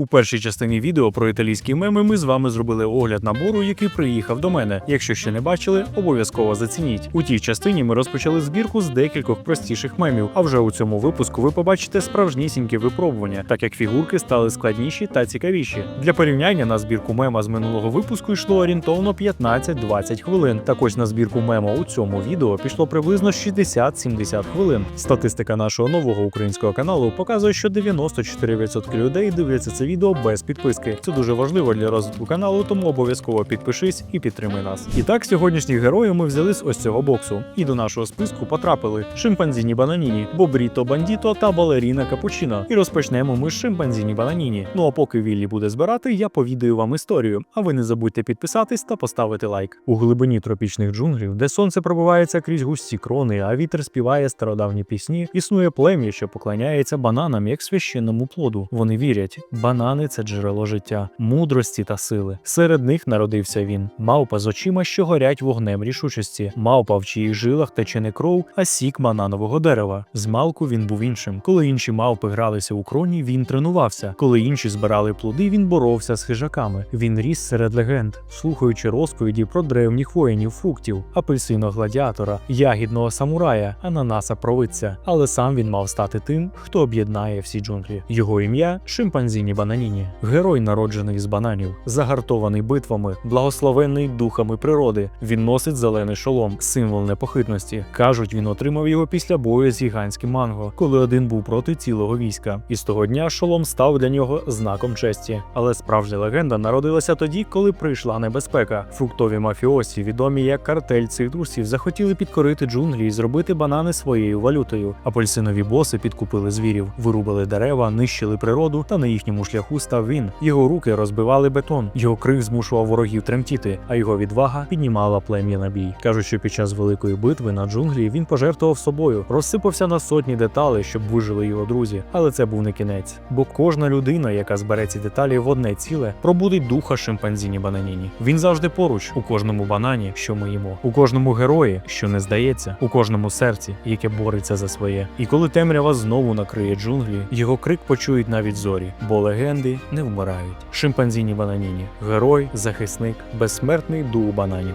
У першій частині відео про італійські меми ми з вами зробили огляд набору, який приїхав до мене. Якщо ще не бачили, обов'язково зацініть. У тій частині ми розпочали збірку з декількох простіших мемів. А вже у цьому випуску ви побачите справжнісінькі випробування, так як фігурки стали складніші та цікавіші. Для порівняння на збірку мема з минулого випуску йшло орієнтовно 15-20 хвилин. Так ось на збірку мема у цьому відео пішло приблизно 60-70 хвилин. Статистика нашого нового українського каналу показує, що 94% людей дивляться це відео без підписки. Це дуже важливо для розвитку каналу, тому обов'язково підпишись і підтримай нас. І так, сьогоднішніх героїв ми взяли з ось цього боксу. І до нашого списку потрапили шимпанзіні Бананіні, Бобріто Бандіто та Балеріна Капучино. І розпочнемо ми з шимпанзіні Бананіні. Ну а поки Віллі буде збирати, я повідаю вам історію. А ви не забудьте підписатись та поставити лайк. У глибині тропічних джунглів, де сонце пробивається крізь густі крони, а вітер співає стародавні пісні, існує плем'я, що поклоняється бананам як священному плоду. Вони вірять, банани це джерело життя, мудрості та сили. Серед них народився він, мавпа з очима, що горять вогнем рішучості, мавпа, в чиїх жилах тече не кров, а сік бананового дерева. З малку він був іншим. Коли інші мавпи гралися у кроні, він тренувався. Коли інші збирали плоди, він боровся з хижаками. Він ріс серед легенд, слухаючи розповіді про древніх воїнів фруктів, апельсино гладіатора, ягідного самурая, ананаса провидця. Але сам він мав стати тим, хто об'єднає всі джунглі. Його ім'я шимпанзіні бананіні, герой, народжений з бананів, загартований битвами, благословений духами природи. Він носить зелений шолом, символ непохитності. Кажуть, він отримав його після бою з гігантським манго, коли один був проти цілого війська. І з того дня шолом став для нього знаком честі. Але справжня легенда народилася тоді, коли прийшла небезпека. Фруктові мафіосі, відомі як картель цитрусів, захотіли підкорити джунглі і зробити банани своєю валютою. Апельсинові боси підкупили звірів, вирубали дерева, нищили природу, та на їхньому шляху став він. Його руки розбивали бетон, його крик змушував ворогів тремтіти, а його відвага піднімала плем'я на бій. Кажуть, що під час великої битви на джунглі він пожертвував собою, розсипався на сотні деталей, щоб вижили його друзі. Але це був не кінець. Бо кожна людина, яка збере ці деталі в одне ціле, пробудить духа шимпанзіні бананіні. Він завжди поруч, у кожному банані, що ми їмо, у кожному герої, що не здається, у кожному серці, яке бореться за своє. І коли темрява знову накриє джунглі, його крик почують навіть зорі, бо легенди не вмирають. Шимпанзіні бананіні, герой, захисник, безсмертний дух бананів.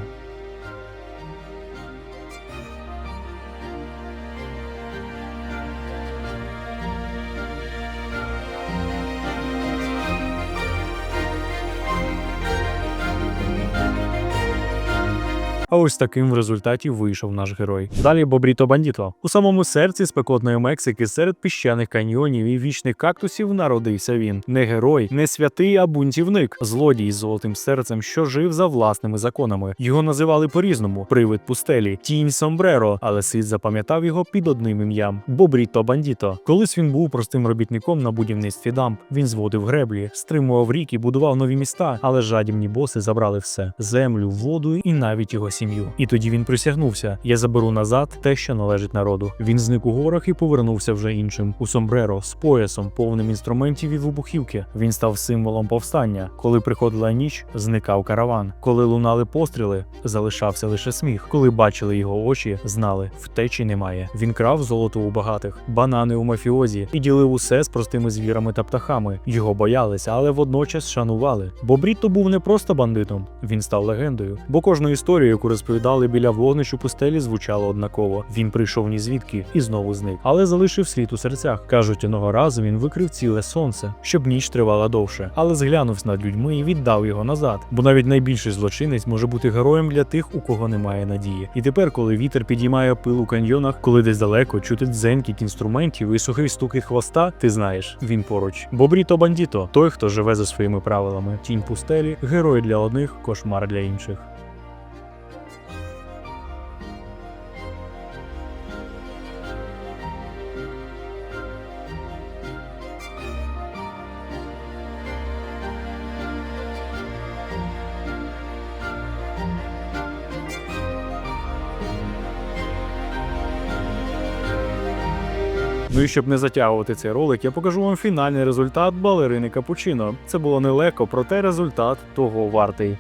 А ось таким в результаті вийшов наш герой. Далі Бобріто Бандіто. У самому серці спекотної Мексики серед піщаних каньйонів і вічних кактусів народився він. Не герой, не святий, а бунтівник, злодій з золотим серцем, що жив за власними законами. Його називали по-різному: привид пустелі, тінь Сомбреро, але світ запам'ятав його під одним ім'ям Бобріто Бандіто. Колись він був простим робітником на будівництві дамб. Він зводив греблі, стримував ріки, будував нові міста, але жадібні боси забрали все: землю, воду і навіть його сім'ю. І тоді він присягнувся: я заберу назад те, що належить народу. Він зник у горах і повернувся вже іншим у сомбреро з поясом, повним інструментів і вибухівки. Він став символом повстання. Коли приходила ніч, зникав караван. Коли лунали постріли, залишався лише сміх. Коли бачили його очі, знали, втечі немає. Він крав золото у багатих, банани у мафіозі і ділив усе з простими звірами та птахами. Його боялися, але водночас шанували. Бо Брітто був не просто бандитом, він став легендою. Бо кожну історію, яку розповідали біля вогнищ у пустелі, звучало однаково. Він прийшов ні звідки і знову зник, але залишив слід у серцях. Кажуть, одного разу він викрив ціле сонце, щоб ніч тривала довше, але зглянувся над людьми і віддав його назад. Бо навіть найбільший злочинець може бути героєм для тих, у кого немає надії. І тепер, коли вітер підіймає пил у каньйонах, коли десь далеко чути дзенькіт інструментів і сухий стукіт хвоста, ти знаєш, він поруч. Бобріто бандіто, той, хто живе за своїми правилами. Тінь пустелі, герой для одних, кошмар для інших. Ну і щоб не затягувати цей ролик, я покажу вам фінальний результат балерини Капучино. Це було нелегко, проте результат того вартий.